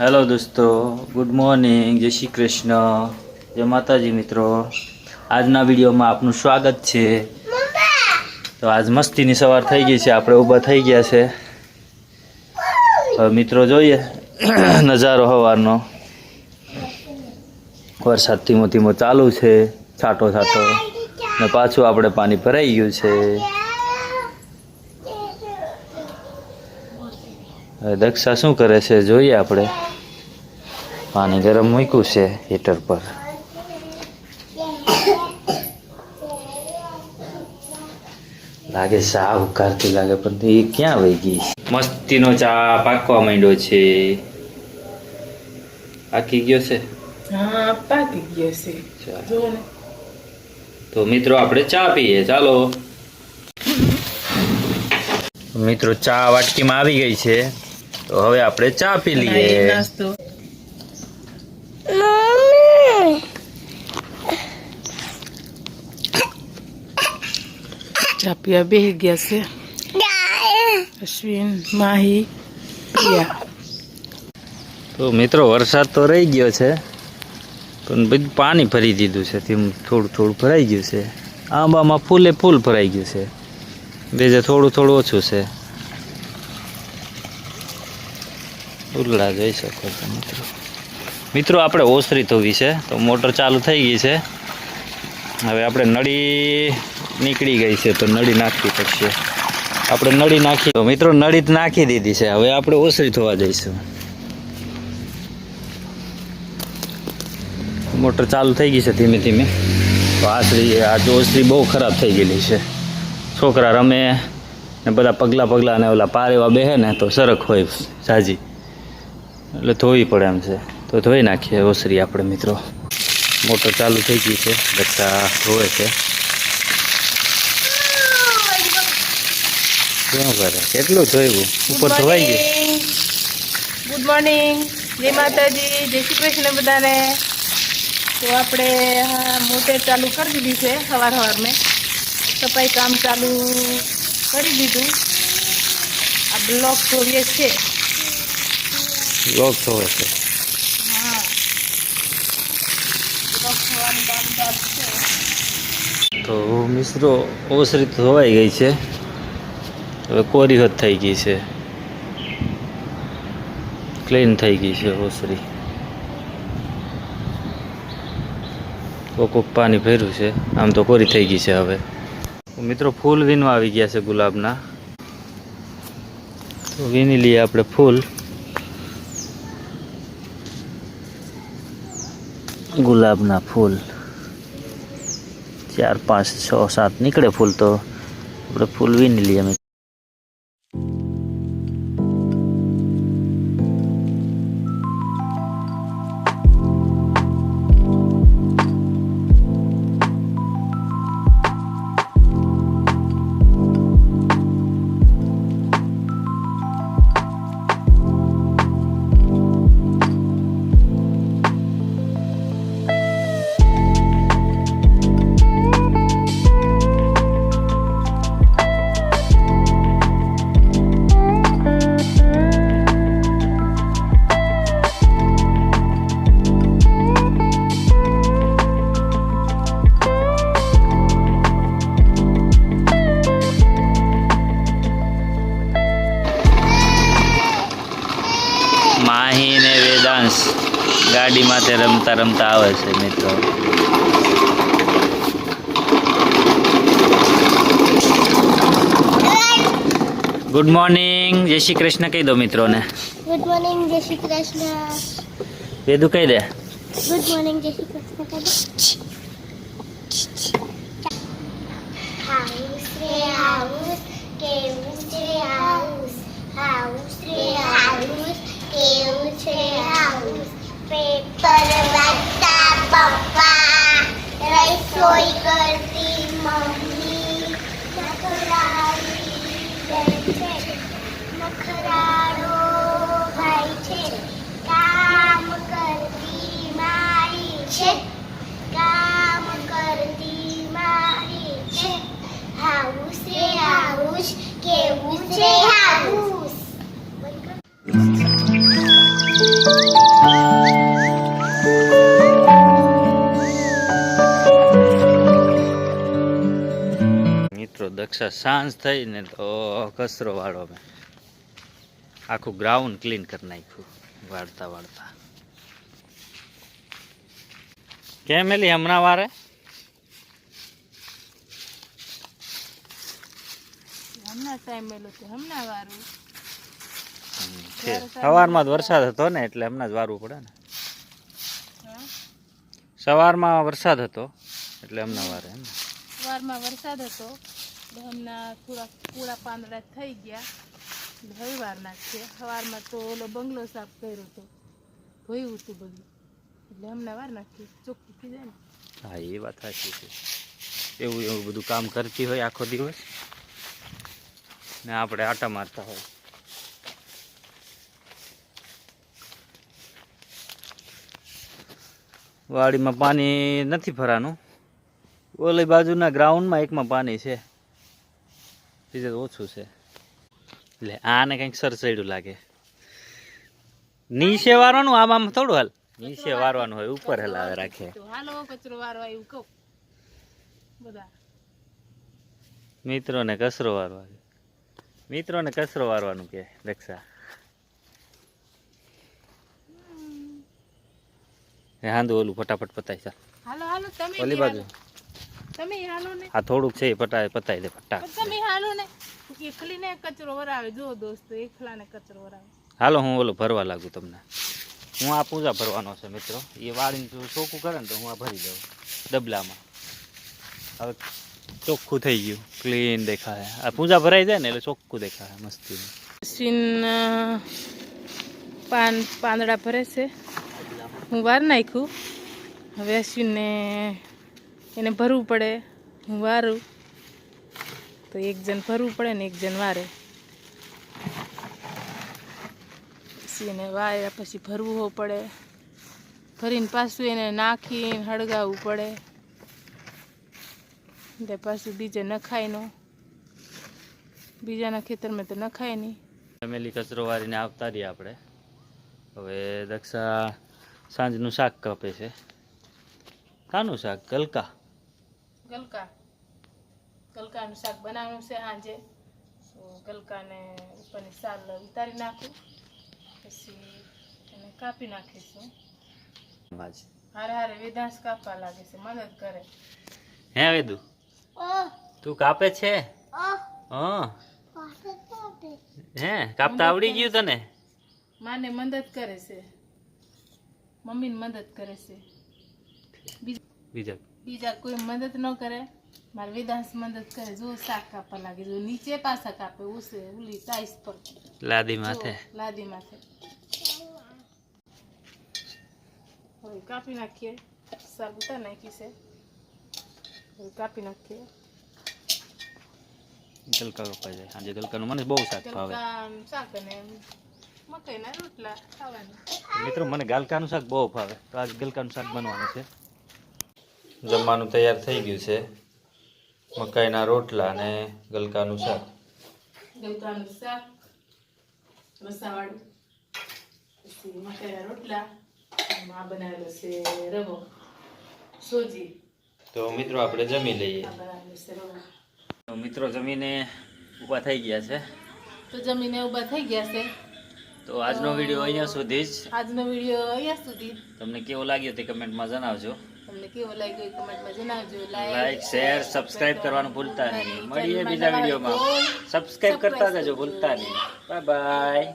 Hello દોસ્તો. Good morning જય શ્રી કૃષ્ણ. જય માતાજી, મિત્રો. આજના વિડીયોમાં આપનું સ્વાગત છે. તો આજ મસ્તીની સવાર થઈ ગઈ છે. આપણે ઊભા થઈ ગયા છે. મિત્રો, જોઈએ નજારો સવારનો વરસાદ ધીમો ધીમો ચાલુ છે. છાંટો છાંટો. ને પાછું આપણે પાણી ભરાઈ ગયું છે. દક્ષા શું કરે છે જોઈએ આપણે. પાણી ગરમ મૂક્યું છે હીટર પર. લાગે ચા ઉકાળતી લાગે પણ એ ક્યાં વહી ગઈ? મસ્તીનો ચા પાકવા માંડ્યો છે. પાકી ગયો છે? હા પાકી ગયો છે. તો મિત્રો આપણે ચા પીએ. ચાલો. મિત્રો ચા વાટકીમાં આવી ગઈ છે. તો હવે આપણે ચા પી લઈએ. નાસ્તો. ચા પીવા બે ગયા છે. અશ્વિન માહી પ્રિયા. તો મિત્રો વરસાદ તો રહી ગયો છે પણ બધું પાણી ભરી દીધું છે. તેમ થોડું થોડું ભરાઈ ગયું છે. આંબામાં ફૂલે ફૂલ ભરાઈ ગયું છે. બીજે થોડું થોડું ઓછું છે. ઉરલા જોઈ શકો છો મિત્રો. મિત્રો, આપણે ઓસરી ધોવી છે તો મોટર ચાલુ થઈ ગઈ છે. હવે આપણે નળી નીકળી ગઈ છે, તો નળી નાખવી પડશે. આપણે નળી નાખી, તો મિત્રો, નળી જ નાખી દીધી છે. હવે આપણે ઓસરી ધોવા જઈશું. મોટર ચાલુ થઈ ગઈ છે ધીમે ધીમે. તો આશરી આ ઓસરી બહુ ખરાબ થઈ ગયેલી છે. છોકરા રમે ને બધા પગલા પગલા ને ઓલા પારેવા બેહે ને તો સરખ હોય સાજી. એટલે ધોવી પડે એમ છે. તો ધોઈ નાખીએ ઓસરી આપણે મિત્રો. મોટર ચાલુ થઈ ગઈ છે. બચ્ચા ધોવે છે. શું કરે? કેટલું ધોયું? ઉપર ધોવાઈ ગયું? ગુડ મોર્નિંગ જય માતાજી. જય શ્રી કૃષ્ણ બધાને. તો આપણે મોટર ચાલુ કરી દીધી છે સવાર સવાર મેં સફાઈ કામ ચાલુ કરી દીધું. આ બ્લોક ધોઈએ છે. લોક ધોવે છે તો મિત્રો, ઓસરી ધોવાઈ ગઈ છે. હવે કોરી હદ થઈ ગઈ છે. ક્લીન થઈ ગઈ છે ઓસરી. કોક પાણી ભર્યું છે. આમ તો કોરી થઈ ગઈ છે હવે. મિત્રો, ફૂલ વીનવા આવી ગયા છે ગુલાબના. તો વીની લઈએ આપણે ફૂલ. ગુલાબના ફૂલ. ચાર પાંચ છ સાત નીકળે ફૂલ તો. આપણે ફૂલ વીણી લઈએ અમે. ગાડી માથે રમતા રમતા આવે છે મિત્રો. ગુડ મોર્નિંગ જય શ્રી કૃષ્ણ કહી દો મિત્રોને. ગુડ મોર્નિંગ જય શ્રી કૃષ્ણ. વેદુ કહી દે. ગુડ મોર્નિંગ જય શ્રી કૃષ્ણ કહી હાઉસ દક્ષા સાંજ થઈ ને તો કચરો વાળો મેં આખું ગ્રાઉન્ડ ક્લીન કરી નાખ્યું વાળતા વાળતા. કેમ એલી હમણાં વારે? વારું. સવારમાં જ વરસાદ હતો ને એટલે હમણાં જ વારવું પડે ને. સવારમાં વરસાદ હતો એટલે હમણાં વારે સવારમાં વરસાદ હતો. હમણાં થોડા પૂરા પાંદડા થઈ ગયા. એટલે છે. સવારમાં તો ઓલો બંગલો સાફ કર્યો હતો ધોયું હતું બધું. એટલે હમણાં વાર નાખીએ ચોખ્ખું થઈ જાય ને. હા, એ વાત સાચી છે. એવું એવું બધું કામ કરતી હોય આખો દિવસ. ને આપણે આટા મારતા હોય. વાડીમાં પાણી નથી ભરાનું. ઓલી બાજુના ગ્રાઉન્ડમાં એકમાં પાણી છે. બીજે તો ઓછું છે. એટલે આને કંઈક સરસૈડું લાગે. નીચે વારવાનું આમ આમ થોડું હાલ. નીચે વારવાનું હોય ઉપર હલાવે રાખે. હાલો કચરો વારવા એવું કહું. બધા. મિત્રોને કચરો વારવાનો મિત્રોને કચરો વારવાનું કે દક્ષા. એ ઓલું ફટાફટ પતાય ચાલ. હાલો હાલો તમે ઓલી બાજુ. તમે હાલો ને. આ થોડુંક છે પટાય પતાય દે પટા તમે હાલો ને. એકલી ને કચરો વરાવે. જો દોસ્તો એકલા ને કચરો વરાવે. હાલો હું ઓલું ભરવા લાગુ તમને. હું આ પૂજા ભરવાનો છે મિત્રો. એ વાળીને જો ચોખ્ખું કરે ને તો હું આ ભરી દઉં ડબલામાં. હવે ચોખ્ખું થઈ ગયું. ક્લીન દેખાય. આ પૂજા ભરાઈ જાય ને એટલે ચોખ્ખું દેખાય મસ્તી અશ્વિન પાન પાંદડા ભરે છે. હું વાર નાખ્યું. હવે અશ્વિનને એને ભરવું પડે, હું વારું. તો એક જણ ભરવું પડે ને એક જણ વારે. પછી એને વાર્યા પછી ભરવું હોવું પડે. ભરીને પાછું એને નાખીને હળગાવવું પડે. એટલે પાછું બીજે નખાય નો. બીજાના ખેતરમાં તો નખાય નહીં. ફેમિલી કચરો વાળીને આવતા રહીએ આપણે. હવે દક્ષા સાંજનું શાક કાપે છે. કાનું શાક? ગલકા ગલકા. ગલકાનું શાક બનાવવાનું છે સાંજે. તો ગલકાને ઉપરની સાલ ઉતારી નાખું. પછી એને કાપી નાખીશું. હારે હારે વેદાંશ કાપવા લાગે છે. મદદ કરે. હે વેદુ? તું કાપે છે? હા. હે કાપતા આવડી ગયું તને? માને મદદ કરે છે. મમ્મીને મદદ કરે છે. બીજ- બીજા બીજા કોઈ મદદ ન કરે. મારે વેદાંશ મદદ કરે. જો શાક કાપવા લાગે જો નીચે પાછા કાપે ઉસે ઉલી ટાઈસ પર. લાદી માથે. જો, લાદી માથે. હવે કાપી નાખીએ. શાક ઉતાર નાખી છે. હવે કાપી નાખીએ. ગલકા કપાઈ જાય. સાંજે ગલકાનું મને બહુ શાક ભાવે. ગલકા શાક અને મકાઈના રોટલા ખાવાના. મિત્રો મને ગાલકાનું શાક બહુ ભાવે. તો આજ ગલકાનું શાક બનવાનું છે. જમવાનું તૈયાર થઈ ગયું છે. મકાઈના રોટલા અને ગલકાનું શાક. ગલકાનું શાક રસાવાળું પછી મકાઈના રોટલા અને બનાવેલો છે રવો સોજી. તો મિત્રો આપણે જમી લઈએ. મિત્રો જમીને ઊભા થઈ ગયા છે. તો જમીને ઊભા થઈ ગયા છે. તો આજનો વીડિયો અહીંયા સુધી જ. આજનો વીડિયો અહીંયા સુધી. તમને કેવો લાગ્યો તે કમેન્ટમાં જણાવજો. તમને કેવો લાગ્યો કમેન્ટમાં જણાવજો. લાઈક શેર સબસ્ક્રાઇબ કરવાનું ભૂલતા નહીં. મળીએ બીજા વિડીયોમાં. સબસ્ક્રાઇબ કરતા જજો ભૂલતા નહીં. Bye bye